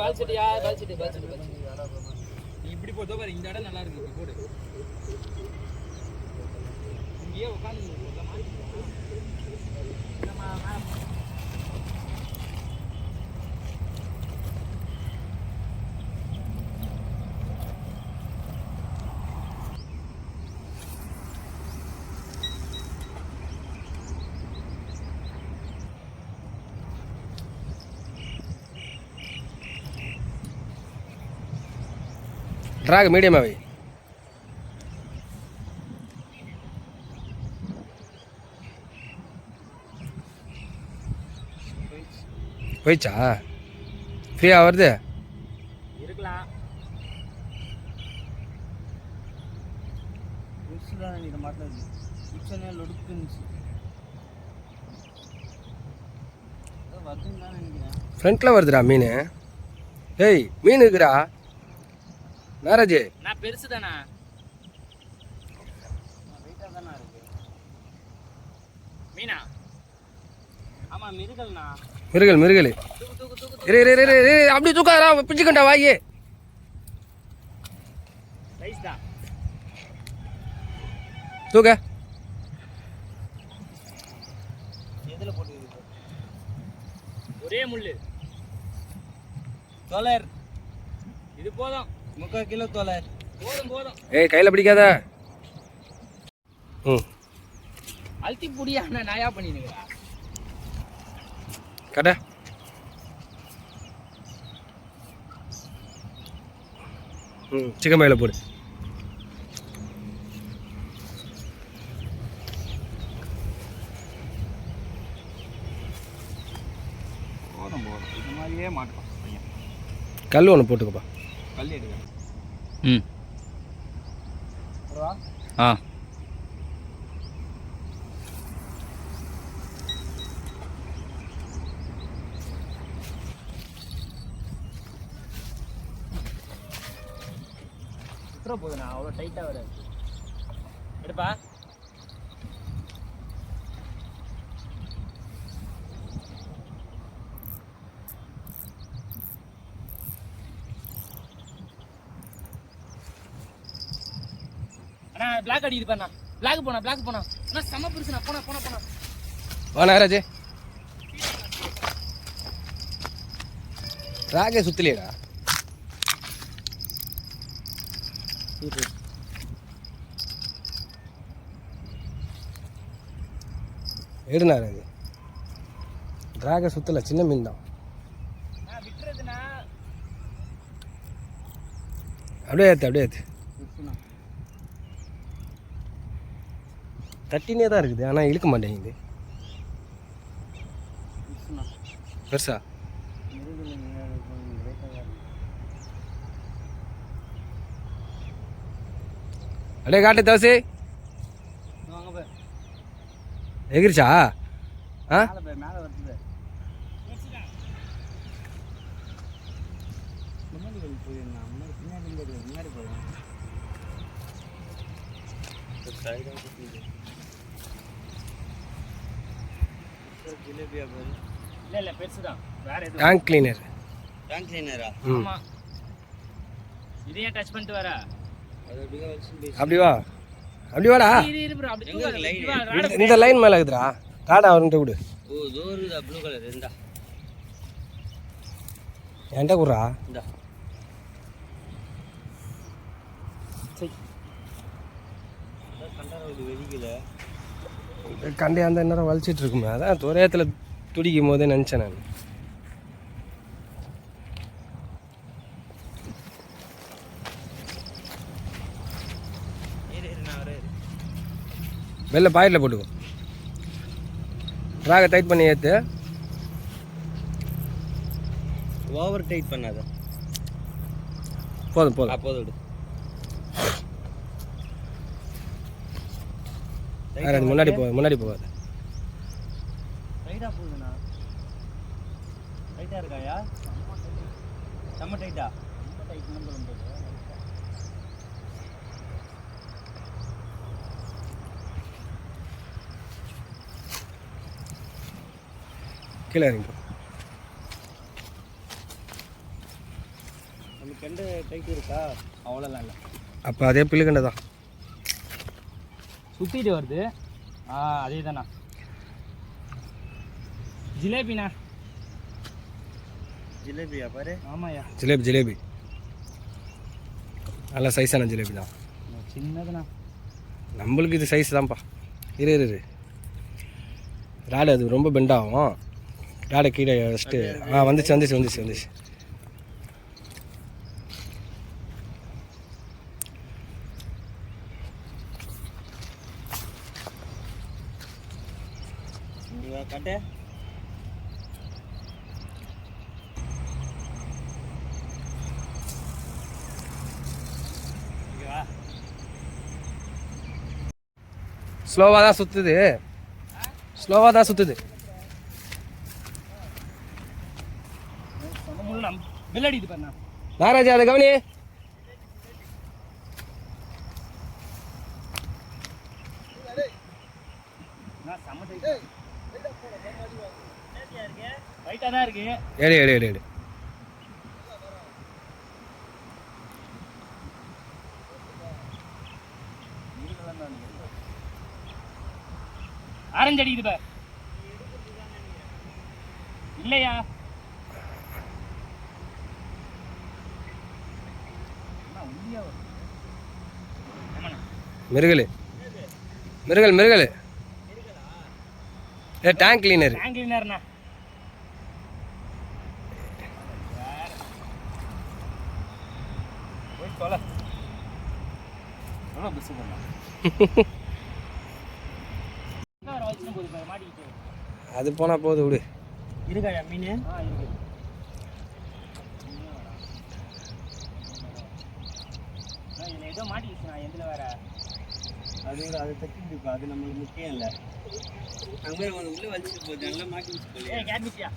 பால் செட்டியா பால் செட்டி பால் செட்டி பால் செட்டி. இப்படி போதோ பாரு இந்த இடம் நல்லா இருக்கு போடு. ட்ராக் மீடியமாக வை போயிடுச்சா ஃப்ரீயாக வருது இருக்கலாம். இது மாட்டது ஃப்ரண்ட்டில் வருதுடா மீன். ஏய் மீன் இருக்குடா. நாராஜ் நான் பெருசு தானா வெயிட்டாக தானே இருக்கு? மீனா? ஆமா மிருகல்ண்ணா மிருகல் மிருகல். இரு இரு இரு, இரு அப்படி தூக்காதடா பிடிச்சிக்கண்டா வாயே. சைஸ் தான். தூக்க. எதுல போட்டு ஒரே முள்ளு. தோலர் இது போதும். முக்கால் கிலோ போதும் ஏய் கையில் பிடிக்காத. ம். அழுத்தி புடியா நான் நாயா பண்ணினுக்கிறா கடை. ம் சிக்கன் பையில் போடு. போதும் போதும். இது மாதிரியே மாட்டோம் பையன். கல் ஒன்று போட்டுக்கப்பா. கல் எடுக்க ம். ஆ. சுற்றுற போதுண்ணா அவ்வளோ டைட்டாக வராது எடுப்பா. பிளாக் அடிக்குது பண்ணா. பிளாக் போனா பிளாக் போனா. அண்ணா செம பெருசுண்ணா போனா போனா போனா. வா நாராஜ் ராகே சுத்தலையடா. எடு நாராஜ் டிராகை சுத்தலை சின்ன மீன் தான் அப்படியே ஏற்று அப்படியே ஏற்று தட்டினே தான் இருக்குது ஆனால் இழுக்க மாட்டேங்குது. பெருசா? அப்படியே காட்டு தவசி. வாங்க போய். எகிரிச்சா? ஆ? மேலே போய் மேலே வருது முன்னாடி வெளியே போயிருந்தான் முன்னாடி பின்னாடி இருந்தது முன்னாடி போயிருந்தான் ஜிலேபியா போய் இல்லை இல்லை பெருசு தான். வேற எதுவும் டேங்க் கிளீனர் டேங்க் கிளீனரா ம். ஆமா. இதையே டச் பண்ணிட்டு வரா. அது அப்படியே வச்சு அப்படி வா. அப்படி வாடா. இரு இரு bro, அப்படி எங்க தூக்காத, line? இப்படி வா, ராட இந்த- இந்த லைன் மேலே இருக்குதுடா. ராடா அவர்கிட்ட கொடு ஓ ஜோரு ப்ளூ கலர் இருந்தா என்கிட்ட குடுறா. இந்தா. வெடிக்கல. கண்டே அந்த நேரம் வலிச்சிட்டு இருக்குமே அதான் துறையத்தில் துடிக்கும் போதே நினச்சேன் நான். வெளில பாக்கெட்டில் போட்டுக்கோ. ராகை டைட் பண்ணி ஏற்று ஓவர் டைட் பண்ணாத. போதும் போதும். அப்போது விடு. அது முன்னாடி போகாது முன்னாடி போகாது. டைட்டா போகுதுண்ணா. டைட்டா இருக்காயா? செம்ம டைட்டா ரொம்ப டைட் நம்பர் வந்தது கீழே இறங்கி போ. கண்டு டைட் இருக்கா? அவ்வளோலாம் இல்லை. அப்போ அதே பில்லுகண்டை தான். சுத்திட்டு வருது. ஆ அதே தானா ஜிலேபிண்ணா. ஜிலேபியா பாரு. ஆமாய்யா. ஜிலேபி ஜிலேபி. நல்ல சைஸான ஜிலேபி தான் சின்னதுண்ணா. நம்மளுக்கு இது சைஸ் தான்ப்பா. இரு இரு இரு. ராடு அது ரொம்ப பெண்ட் ஆகும். ராடை கீழே வச்சுட்டு ஆ வந்துச்சு வந்துச்சு வந்துச்சு வந்துச்சு. வா. ஸ்லோவாக தான் சுற்றுது ஸ்லோவாக தான் சுற்றுது நாராஜா அதை கவனி. நான் ரைட்டாக தான் இருக்கு. எடு எடு எடு எடு. ஆரஞ்சு அடிக்குது பார். இல்லையா. மிருகல். மிருகல் மிருகல். ஏ டேங்க் கிளீனர் டேங்க் கிளீனர்ண்ணா எவ்வளோ பஸ் பண்ணலாம் போகுது மாட்டிக்கிட்டு அது போனால் போகுது விடு. இருக்கா மீன்? ஆ இருக்கு. அண்ணா, இதுல ஏதோ மாட்டிக்கிச்சுண்ணா எந்தில் வேற? அது அது தட்டிட்டு அது நம்மளுக்கு முக்கியம் இல்லை. அங்கே உள்ளே வலிச்சுட்டு போகுது நல்லா மாட்டி வச்சு போகலையே ஏய் கேட்மிச்சியா?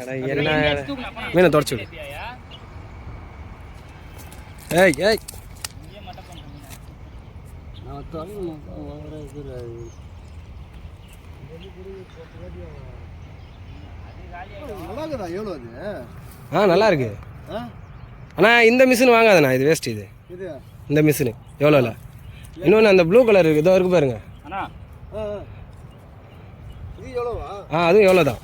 அட என்ன மீனை மீனை தொடச்சு விடு. ஏய் ஏய். நான் ஆ நல்லா இருக்கு அண்ணா இந்த மிஷின் வாங்காதண்ணா இது வேஸ்ட் இது. இந்த மிஷினு எவ்வளோல இன்னொன்று அந்த ப்ளூ கலர் இருக்கு இதோ இருக்கு பாருங்க. ஆ அதுவும் எவ்வளோ தான்